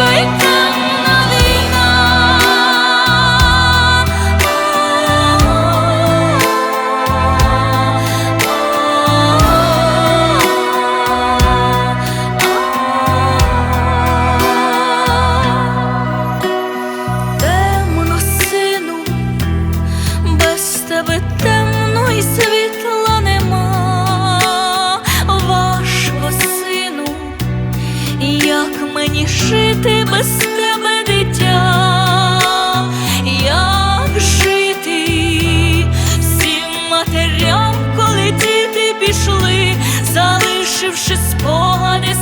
good Залишивши спогади